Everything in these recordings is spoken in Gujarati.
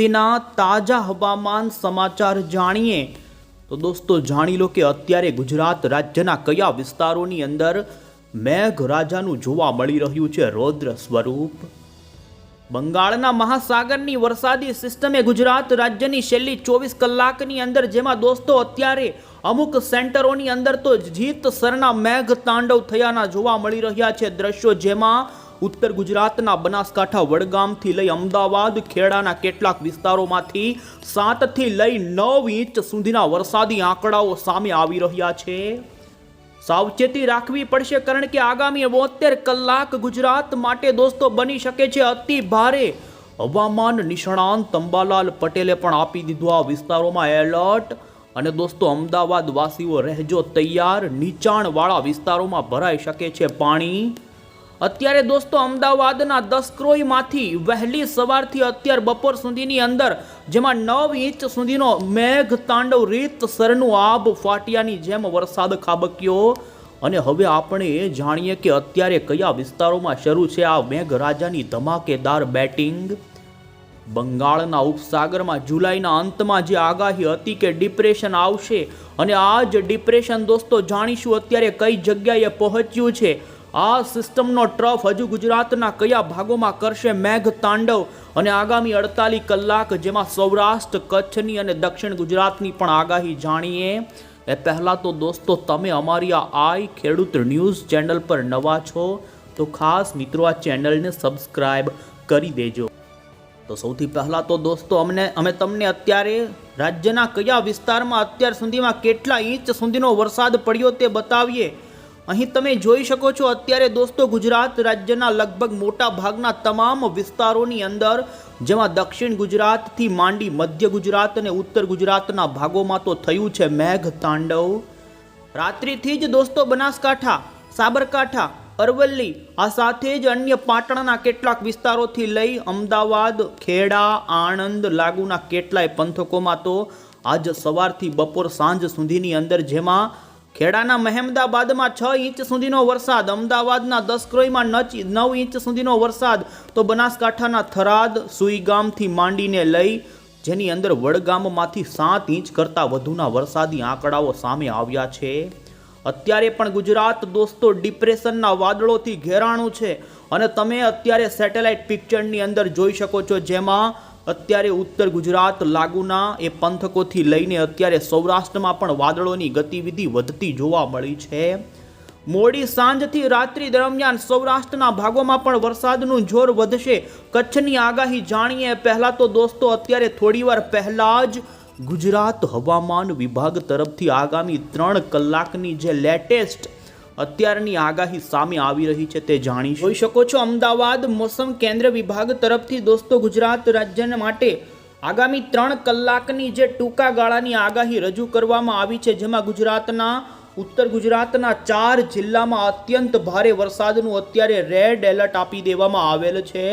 તેના તાજા હવામાન સમાચાર જાણીએ તો દોસ્તો જાણી લો કે અત્યારે ગુજરાત રાજ્યના કયા વિસ્તારોની અંદર મેઘરાજાનું જોવા મળી રહ્યું છે રૌદ્ર સ્વરૂપ? બંગાળના મહાસાગરની વરસાદી સિસ્ટમે ગુજરાત રાજ્યની છેલ્લી ચોવીસ કલાકની અંદર જેમાં દોસ્તો અત્યારે અમુક સેન્ટરોની અંદર તો જીત સરના મેઘ તાંડવ થયાના જોવા મળી રહ્યા છે દ્રશ્યો જેમાં ઉત્તર ગુજરાતના બનાસકાંઠા વડગામથી લઈ અમદાવાદ, ખેડાના કેટલાક વિસ્તારોમાંથી સાતથી લઈ નવ ઇંચ સુધીના વરસાદી આંકડાઓ સામે આવી રહ્યા છે. સાવચેતી રાખવી પડશે કારણ કે આગામી બોતેર કલાક ગુજરાત માટે દોસ્તો બની શકે છે અતિ ભારે હવામાન નિષ્ણાંત અંબાલાલ પટેલે પણ આપી દીધું આ વિસ્તારોમાં એલર્ટ. અને દોસ્તો અમદાવાદ વાસીઓ રહેજો તૈયાર. નીચાણવાળા વિસ્તારોમાં ભરાઈ શકે છે પાણી. અત્યારે દોસ્તો અમદાવાદના દસક્રોઈમાંથી વહેલી સવારથી અત્યાર બપોર સુધીની અંદર, જેમાં નવ ઇંચ સુધીનો મેઘ તાંડવ રીત સરનું આબ ફાટિયાની જેમ વરસાદ ખાબક્યો. અને હવે આપણે જાણીએ કે અત્યારે કયા વિસ્તારોમાં શરૂ છે આ મેઘરાજાની ધમાકેદાર બેટિંગ? બંગાળના ઉપસાગરમાં જુલાઈના અંતમાં જે આગાહી હતી કે ડિપ્રેશન આવશે, અને આ જ ડિપ્રેશન દોસ્તો જાણીશું અત્યારે કઈ જગ્યાએ પહોંચ્યું છે. આ સિસ્ટમનો ટ્રફ હજુ ગુજરાતના કયા ભાગોમાં કરશે મેઘ તાંડવ? અને આગામી અડતાલીસ કલાક જેમાં સૌરાષ્ટ્ર, કચ્છની અને દક્ષિણ ગુજરાતની પણ આગાહી જાણીએ. એ પહેલાં તો દોસ્તો, તમે અમારી આ આઈ ખેડૂત ન્યૂઝ ચેનલ પર નવા છો, તો ખાસ મિત્રો આ ચેનલને સબસ્ક્રાઈબ કરી દેજો. તો સૌથી પહેલાં તો દોસ્તો, અમને, અમે તમને અત્યારે રાજ્યના કયા વિસ્તારમાં અત્યાર સુધીમાં કેટલા ઇંચ સુધીનો વરસાદ પડ્યો તે બતાવીએ. અહીં તમે જોઈ શકો છો, અત્યારે દોસ્તો ગુજરાત રાજ્યના લગભગ મોટા ભાગના તમામ વિસ્તારોની અંદર, જેમાં દક્ષિણ ગુજરાતથી માંડી મધ્ય ગુજરાત અને ઉત્તર ગુજરાતના ભાગોમાં તો થયું છે મેઘ તાંડવ રાત્રિથી જ દોસ્તો બનાસકાંઠા, સાબરકાંઠા, અરવલ્લી, આ સાથે જ અન્ય પાટણના કેટલાક વિસ્તારોથી લઈ અમદાવાદ, ખેડા, આણંદ લાગુના કેટલાય પંથકોમાં તો આજ સવારથી બપોર સાંજ સુધીની અંદર જેમાં ખેડાના મહેમદાબાદમાં છ ઇંચ સુધીનો વરસાદ, અમદાવાદના દસક્રોઈમાં નવ ઇંચ સુધીનો વરસાદ. તો બનાસકાંઠાના થરાદ, સુઈગામથી માંડીને લઈ, જેની અંદર વડગામમાંથી સાત ઇંચ કરતાં વધુના વરસાદી આંકડાઓ સામે આવ્યા છે. અત્યારે પણ ગુજરાત દોસ્તો ડિપ્રેશનના વાદળોથી ઘેરાણું છે. અને તમે અત્યારે સેટેલાઇટ પિક્ચરની અંદર જોઈ શકો છો જેમાં અત્યારે ઉત્તર ગુજરાત લાગુના એ પંથકોથી લઈને અત્યારે સૌરાષ્ટ્રમાં પણ વાદળોની ગતિવિધિ વધતી જોવા મળી છે. મોડી સાંજથી રાત્રિ દરમિયાન સૌરાષ્ટ્રના ભાગોમાં પણ વરસાદનું જોર વધશે. કચ્છની આગાહી જાણીએ, પહેલાં તો દોસ્તો, અત્યારે થોડીવાર પહેલાં જ ગુજરાત હવામાન વિભાગ તરફથી આગામી ત્રણ કલાકની જે લેટેસ્ટ અત્યારની આગાહી સામે આવી રહી છે તે જાણી જોઈ શકો છો, અમદાવાદ મોસમ કેન્દ્ર વિભાગ તરફથી દોસ્તો ગુજરાત રાજ્ય માટે આગામી ત્રણ કલાકની જે ટૂંકા ગાળાની આગાહી રજૂ કરવામાં આવી છે, જેમાં ગુજરાતના, ઉત્તર ગુજરાતના ચાર જિલ્લામાં અત્યંત ભારે વરસાદનું અત્યારે રેડ એલર્ટ આપી દેવામાં આવેલ છે.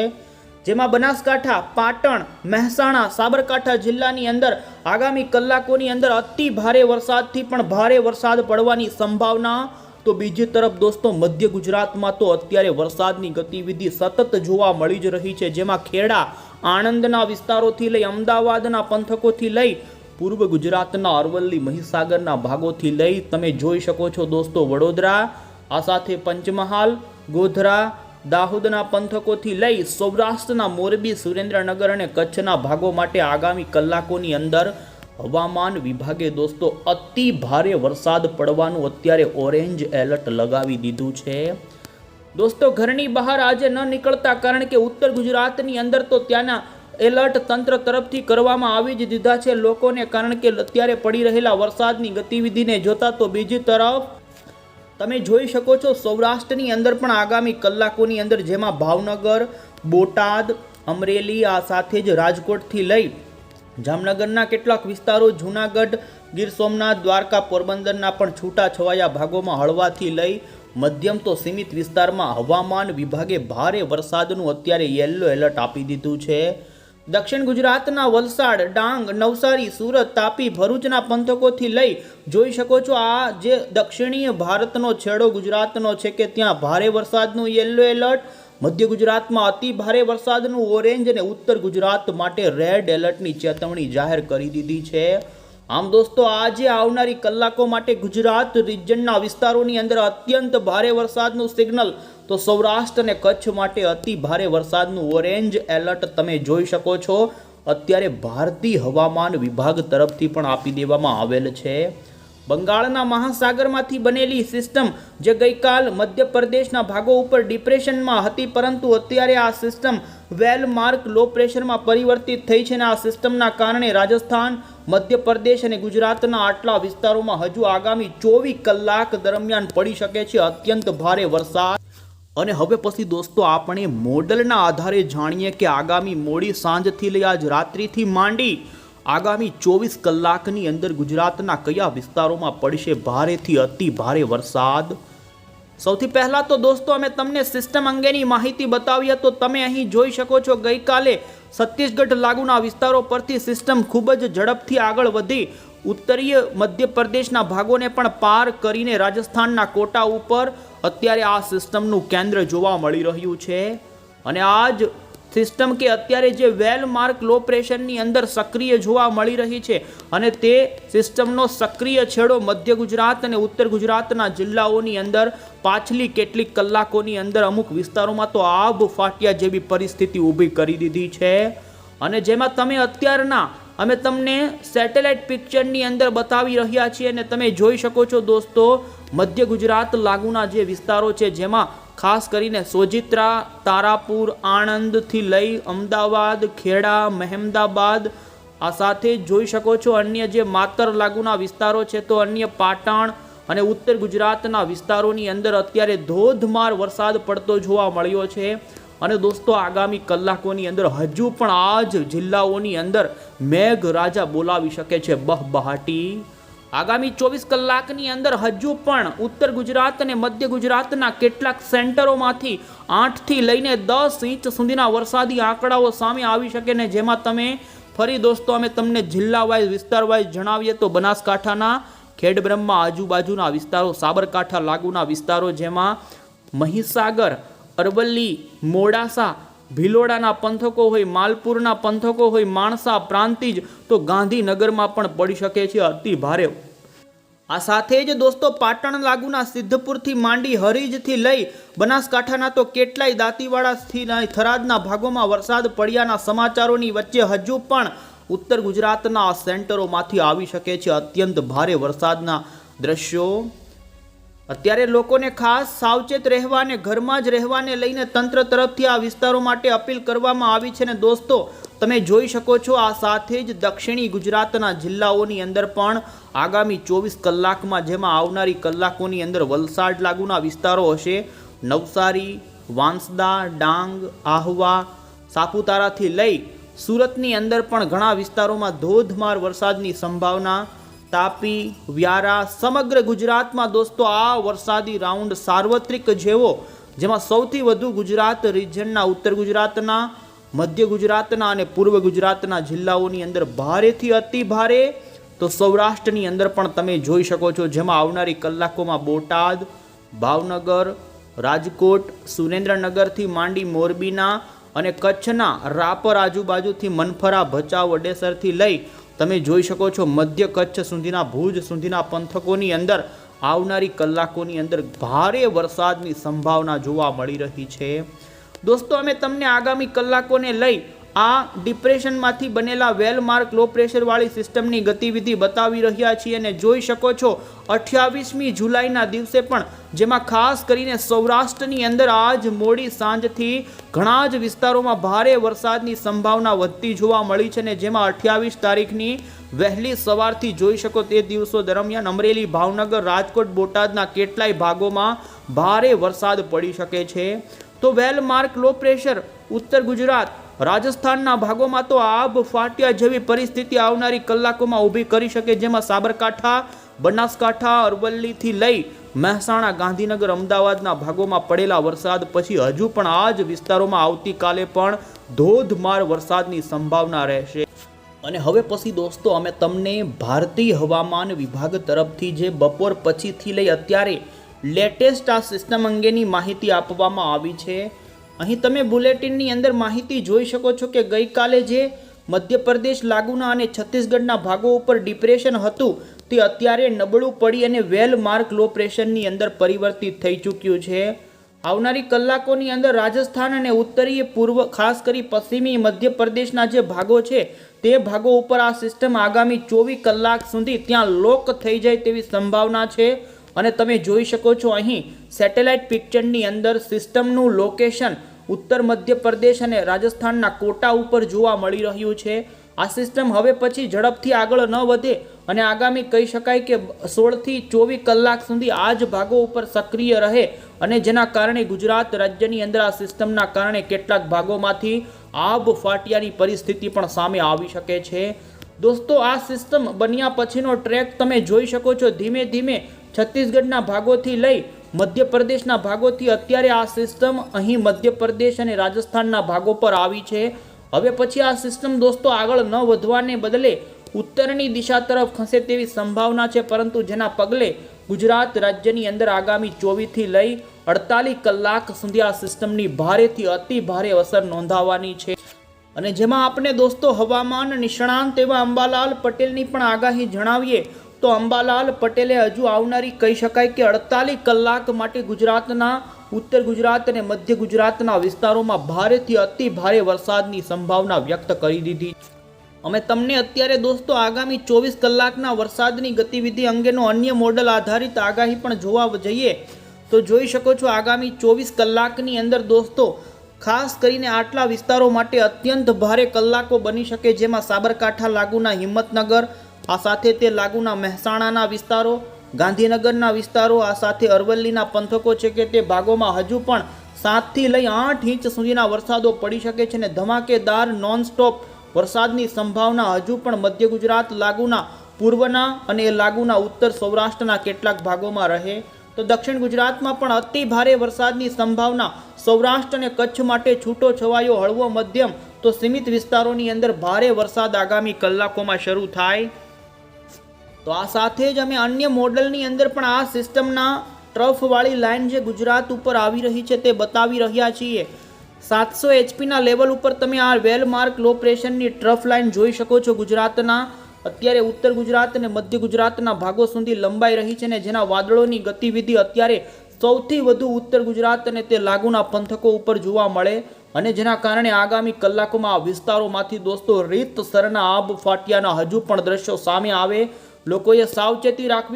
જેમાં બનાસકાંઠા, પાટણ, મહેસાણા, સાબરકાંઠા જિલ્લાની અંદર આગામી કલાકોની અંદર અતિ ભારે વરસાદથી પણ ભારે વરસાદ પડવાની સંભાવના તો બીજી તરફ દોસ્તો, મધ્ય ગુજરાતમાં તો અત્યારે વરસાદની ગતિવિધિ સતત જોવા મળી જ રહી છે. જેમાં ખેડા, આણંદના વિસ્તારોથી લઈ, અમદાવાદના પંથકોથી લઈ, પૂર્વ ગુજરાતના અરવલ્લી, મહીસાગરના ભાગોથી લઈ તમે જોઈ શકો છો દોસ્તો, વડોદરા, આ સાથે પંચમહાલ, ગોધરા, દાહોદના પંથકોથી લઈ, સૌરાષ્ટ્રના મોરબી, સુરેન્દ્રનગર અને કચ્છના ભાગો માટે આગામી કલાકોની અંદર હવામાન વિભાગે દોસ્તો, અતિ ભારે વરસાદ પડવાનું અત્યારે ઓરેન્જ એલર્ટ લગાવી દીધું છે. દોસ્તો, ઘરની બહાર આજે ન નીકળતા કારણ કે ઉત્તર ગુજરાતની અંદર તો ત્યાંના એલર્ટ તંત્ર તરફથી કરવામાં આવી જ દીધા છે. લોકોને કારણ કે અત્યારે પડી રહેલા વરસાદની ગતિવિધિને જોતા તો બીજી તરફ તમે જોઈ શકો છો, સૌરાષ્ટ્રની અંદર પણ આગામી કલાકોની અંદર જેમાં ભાવનગર, બોટાદ, અમરેલી આ સાથે જ રાજકોટથી લઈ જામનગરના કેટલાક વિસ્તારો જૂનાગઢ, ગીર સોમનાથ, દ્વારકા પોરબંદરના પણ છૂટા છવાયા ભાગોમાં હળવાથી લઈ મધ્યમ તો સીમિત વિસ્તારમાં હવામાન વિભાગે ભારે વરસાદનું અત્યારે યેલો એલર્ટ આપી દીધું છે. દક્ષિણ ગુજરાતના વલસાડ, ડાંગ, નવસારી, સુરત, તાપી, ભરૂચના પંથકોથી લઈ જોઈ શકો છો આ જે દક્ષિણીય ભારતનો છેડો ગુજરાતનો છે કે ત્યાં ભારે વરસાદનું યેલો એલર્ટ મધ્ય ગુજરાતમાં અતિ ભારે વરસાદનું ઓરેન્જ અને ઉત્તર ગુજરાત માટે રેડ એલર્ટની ચેતવણી જાહેર કરી દીધી છે. આમ દોસ્તો, આજે આવનારી કલાકો માટે ગુજરાત રિજનના વિસ્તારોની અંદર અત્યંત ભારે વરસાદનું સિગ્નલ તો સૌરાષ્ટ્ર અને કચ્છ માટે અતિ ભારે વરસાદનું ઓરેન્જ એલર્ટ તમે જોઈ શકો છો. અત્યારે ભારતીય હવામાન વિભાગ તરફથી પણ આપી દેવામાં આવેલ છે. બંગાળના મહાસાગરમાંથી બનેલી સિસ્ટમ, જે ગઈકાલ મધ્યપ્રદેશના ભાગો ઉપર ડિપ્રેશનમાં હતી, પરંતુ અત્યારે આ સિસ્ટમ વેલ માર્ક લો પ્રેશરમાં પરિવર્તિત થઈ છે અને આ સિસ્ટમના કારણે રાજસ્થાન, મધ્યપ્રદેશ અને ગુજરાતના આટલા વિસ્તારોમાં હજુ આગામી ચોવીસ કલાક દરમિયાન પડી શકે છે અત્યંત ભારે વરસાદ. અને હવે પછી દોસ્તો, આપણે મોડલના આધારે જાણીએ કે આગામી મોડી સાંજથી લઈ આજ રાત્રિથી માંડી આગામી ચોવીસ કલાકની અંદર ગુજરાતના કયા વિસ્તારોમાં પડશે ભારેથી અતિ ભારે વરસાદ? સૌથી પહેલાં તો દોસ્તો, અમે તમને સિસ્ટમ અંગેની માહિતી બતાવીએ તો તમે અહીં જોઈ શકો છો, ગઈકાલે છત્તીસગઢ લાગુના વિસ્તારો પરથી સિસ્ટમ ખૂબ જ ઝડપથી આગળ વધી. ઉત્તરીય મધ્યપ્રદેશના ભાગોને પણ પાર કરીને રાજસ્થાનના કોટા ઉપર અત્યારે આ સિસ્ટમનું કેન્દ્ર જોવા મળી રહ્યું છે. અને આ જ સિસ્ટમ કે અત્યારે જે વેલ માર્ક લો પ્રેશરની અંદર સક્રિય જોવા મળી રહી છે અને તે સિસ્ટમનો સક્રિય છેડો મધ્ય ગુજરાત અને ઉત્તર ગુજરાતના જિલ્લાઓની અંદર, પાછલી કેટલીક કલાકોની અંદર અમુક વિસ્તારોમાં તો આબ ફાટ્યા જેવી પરિસ્થિતિ ઊભી કરી દીધી છે. અને જેમાં તમે અત્યારના, અમે તમને સેટેલાઇટ પિક્ચરની અંદર બતાવી રહ્યા છીએ અને તમે જોઈ શકો છો દોસ્તો, મધ્ય ગુજરાત લાગુના જે વિસ્તારો છે જેમાં ખાસ કરીને સોજિત્રા, તારાપુર, આણંદથી લઈ અમદાવાદ, ખેડા, મહેમદાબાદ, આ સાથે જોઈ શકો છો અન્ય જે માતર લાગુના વિસ્તારો છે તો અન્ય પાટણ અને ઉત્તર ગુજરાતના વિસ્તારોની અંદર અત્યારે ધોધમાર વરસાદ પડતો જોવા મળ્યો છે. અને દોસ્તો, આગામી કલાકોની અંદર હજુ પણ આ જ જિલ્લાઓની અંદર મેઘરાજા બોલાવી શકે છે. બહબહાટી આગામી ચોવીસ કલાકની અંદર હજુ પણ ઉત્તર ગુજરાત અને મધ્ય ગુજરાતના કેટલાક સેન્ટરોમાંથી આઠથી લઈને દસ ઇંચ સુધીના વરસાદી આંકડાઓ સામે આવી શકે ને જેમાં તમે ફરી દોસ્તો અમે તમને જિલ્લા વાઇઝ, વિસ્તાર વાઇઝ જણાવીએ તો બનાસકાંઠાના ખેડબ્રહ્મા આજુબાજુના વિસ્તારો, સાબરકાંઠા લાગુના વિસ્તારો જેમાં મહીસાગર, અરવલ્લી, મોડાસા ભિલોડાના પંથકો હોય, માલપુરના પંથકો હોય, માણસા પ્રાંતિજ તો ગાંધીનગરમાં પણ પડી શકે છે અતિ ભારે. આ સાથે જ દોસ્તો, પાટણ લાગુના સિદ્ધપુરથી માંડી હરીજથી લઈ બનાસકાંઠાના તો કેટલાય દાંતીવાડાથી થરાદના ભાગોમાં વરસાદ પડ્યાના સમાચારોની વચ્ચે હજુ પણ ઉત્તર ગુજરાતના સેન્ટરોમાંથી આવી શકે છે અત્યંત ભારે વરસાદના દ્રશ્યો. અત્યારે લોકોને ખાસ સાવચેત રહેવા અને ઘરમાં જ રહેવાને લઈને તંત્ર તરફથી આ વિસ્તારો માટે અપીલ કરવામાં આવી છે ને દોસ્તો, તમે જોઈ શકો છો આ સાથે જ દક્ષિણી ગુજરાતના જિલ્લાઓની અંદર પણ આગામી ચોવીસ કલાકમાં જેમાં આવનારી કલાકોની અંદર વલસાડ લાગુના વિસ્તારો હશે. નવસારી, વાંસદા, ડાંગ, આહવા, સાપુતારાથી લઈ સુરતની અંદર પણ ઘણા વિસ્તારોમાં ધોધમાર વરસાદની સંભાવના તાપી, વ્યારા, સમગ્ર ગુજરાતમાં દોસ્તો આ વરસાદી રાઉન્ડ સાર્વત્રિક જેવો, જેમાં સૌથી વધુ ગુજરાત રિજનના, ઉત્તર ગુજરાતના, મધ્ય ગુજરાતના અને પૂર્વ ગુજરાતના જિલ્લાઓની અંદર ભારેથી અતિ ભારે. તો સૌરાષ્ટ્રની અંદર પણ તમે જોઈ શકો છો, જેમાં આવનારી કલાકોમાં બોટાદ, ભાવનગર, રાજકોટ, સુરેન્દ્રનગરથી માંડી મોરબીના અને કચ્છના રાપર આજુબાજુથી મનફરા, ભચાઉ, અડેસરથી લઈ તમે જોઈ શકો છો મધ્ય કચ્છ સુધીના ભુજ સુધીના પંથકોની અંદર આવનારી કલાકોની અંદર ભારે વરસાદની સંભાવના જોવા મળી રહી છે. દોસ્તો, અમે તમને આગામી કલાકોને લઈ આ ડિપ્રેશનમાંથી બનેલા વેલમાર્ક લો પ્રેશરવાળી સિસ્ટમની ગતિવિધિ બતાવી રહ્યા છીએ અને જોઈ શકો છો, અઠ્યાવીસમી જુલાઈના દિવસે પણ, જેમાં ખાસ કરીને સૌરાષ્ટ્રની અંદર આજ મોડી સાંજથી ઘણા જ વિસ્તારોમાં ભારે વરસાદની સંભાવના વધતી જોવા મળી છે અને જેમાં અઠ્યાવીસ તારીખની વહેલી સવારથી જોઈ શકો તે દિવસો દરમિયાન અમરેલી, ભાવનગર, રાજકોટ, બોટાદના કેટલાય ભાગોમાં ભારે વરસાદ પડી શકે છે. તો વેલમાર્ક લો પ્રેશર ઉત્તર ગુજરાત રાજસ્થાનના ભાગોમાં તો આબ ફાટ્યા જેવી પરિસ્થિતિ આવનારી કલાકોમાં ઊભી કરી શકે, જેમાં સાબરકાંઠા, બનાસકાંઠા, અરવલ્લીથી લઈ મહેસાણા, ગાંધીનગર, અમદાવાદના ભાગોમાં પડેલા વરસાદ, પછી હજુ પણ આ જ વિસ્તારોમાં આવતીકાલે પણ ધોધમાર વરસાદની સંભાવના રહેશે. અને હવે પછી દોસ્તો, અમે તમને ભારતીય હવામાન વિભાગ તરફથી જે બપોર પછીથી લઈ અત્યારે લેટેસ્ટ આ સિસ્ટમ અંગેની માહિતી આપવામાં આવી છે. અહીં તમે બુલેટિનની અંદર માહિતી જોઈ શકો છો કે ગઈકાલે જે મધ્યપ્રદેશ લાગુના અને છત્તીસગઢના ભાગો ઉપર ડિપ્રેશન હતું, તે અત્યારે નબળું પડી અને વેલ માર્ક લો પ્રેશરની અંદર પરિવર્તિત થઈ ચૂક્યું છે. આવનારી કલાકોની અંદર રાજસ્થાન અને ઉત્તરીય પૂર્વ, ખાસ કરી પશ્ચિમી મધ્યપ્રદેશના જે ભાગો છે, તે ભાગો ઉપર આ સિસ્ટમ આગામી ચોવીસ કલાક સુધી ત્યાં લોક થઈ જાય તેવી સંભાવના છે. અને તમે જોઈ શકો છો અહીં સેટેલાઇટ પિક્ચરની અંદર સિસ્ટમનું લોકેશન ઉત્તર મધ્યપ્રદેશ અને રાજસ્થાનના કોટા ઉપર જોવા મળી રહ્યું છે. આ સિસ્ટમ હવે પછી ઝડપથી આગળ ન વધે અને આગામી કહી શકાય કે સોળથી ચોવીસ કલાક સુધી આ જ ભાગો ઉપર સક્રિય રહે અને જેના કારણે ગુજરાત રાજ્યની અંદર આ સિસ્ટમના કારણે કેટલાક ભાગોમાંથી આબ ફાટિયાની પરિસ્થિતિ પણ સામે આવી શકે છે. દોસ્તો, આ સિસ્ટમ બન્યા પછીનો ટ્રેક તમે જોઈ શકો છો. ધીમે ધીમે છત્તીસગઢના ભાગોથી લઈ મધ્યપ્રદેશના ભાગોથી અત્યારે આ સિસ્ટમ અહીં મધ્યપ્રદેશ અને રાજસ્થાનના ભાગો પર આવી છે. હવે પછી આ સિસ્ટમ દોસ્તો આગળ ન વધવાને બદલે ઉત્તરની દિશા તરફ ખસે તેવી સંભાવના છે, પરંતુ જેના પગલે ગુજરાત રાજ્યની અંદર આગામી ચોવીસથી લઈ અડતાલીસ કલાક સુધી આ સિસ્ટમની ભારેથી અતિ ભારે અસર નોંધાવાની છે. અને જેમાં આપણે દોસ્તો હવામાન નિષ્ણાંત એવા અંબાલાલ પટેલની પણ આગાહી જણાવીએ તો અંબાલાલ પટેલે હજુ આવનારી કહી શકાય કે અડતાલીસ કલાક માટે ગુજરાતના, ઉત્તર ગુજરાત અને મધ્ય ગુજરાતના વિસ્તારોમાં ભારેથી અતિ ભારે વરસાદની સંભાવના વ્યક્ત કરી દીધી. અમે તમને અત્યારે દોસ્તો આગામી ચોવીસ કલાકના વરસાદની ગતિવિધિ અંગેનો અન્ય મોડલ આધારિત આગાહી પણ જોવા જઈએ તો જોઈ શકો છો આગામી ચોવીસ કલાકની અંદર દોસ્તો ખાસ કરીને આટલા વિસ્તારો માટે અત્યંત ભારે કલાકો બની શકે જેમાં સાબરકાંઠા, લાગુના, હિંમતનગર આ સાથે તે લાગુના મહેસાણાના વિસ્તારો, ગાંધીનગરના વિસ્તારો, આ સાથે અરવલ્લીના પંથકો છે કે તે ભાગોમાં હજુ પણ સાતથી લઈ આઠ ઇંચ સુધીના વરસાદો પડી શકે છે અને ધમાકેદાર નોનસ્ટોપ વરસાદની સંભાવના હજુ પણ મધ્ય ગુજરાત, લાગુના પૂર્વના અને લાગુના ઉત્તર સૌરાષ્ટ્રના કેટલાક ભાગોમાં રહે. તો દક્ષિણ ગુજરાતમાં પણ અતિ ભારે વરસાદની સંભાવના. સૌરાષ્ટ્ર અને કચ્છ માટે છૂટો છવાયો હળવો મધ્યમ. તો સીમિત વિસ્તારોની અંદર ભારે વરસાદ આગામી કલાકોમાં શરૂ થાય. તો આ સાથે જ અમે અન્ય મોડલની અંદર પણ આ સિસ્ટમના ટ્રફવાળી લાઇન જે ગુજરાત ઉપર આવી રહી છે તે બતાવી રહ્યા છીએ. સાતસો એચપીના લેવલ ઉપર તમે આ વેલમાર્ક લો પ્રેશરની ટ્રફ લાઇન જોઈ શકો છો. ગુજરાતના અત્યારે ઉત્તર ગુજરાત અને મધ્ય ગુજરાતના ભાગો સુધી લંબાઈ રહી છે ને જેના વાદળોની ગતિવિધિ અત્યારે સૌથી વધુ ઉત્તર ગુજરાત અને તે લાગુના પંથકો ઉપર જોવા મળે અને જેના કારણે આગામી કલાકોમાં આ વિસ્તારોમાંથી દોસ્તો રીતસરના આબ ફાટિયાના હજુ પણ દ્રશ્યો સામે આવે. લોકોએ સાવચેતી રાખવી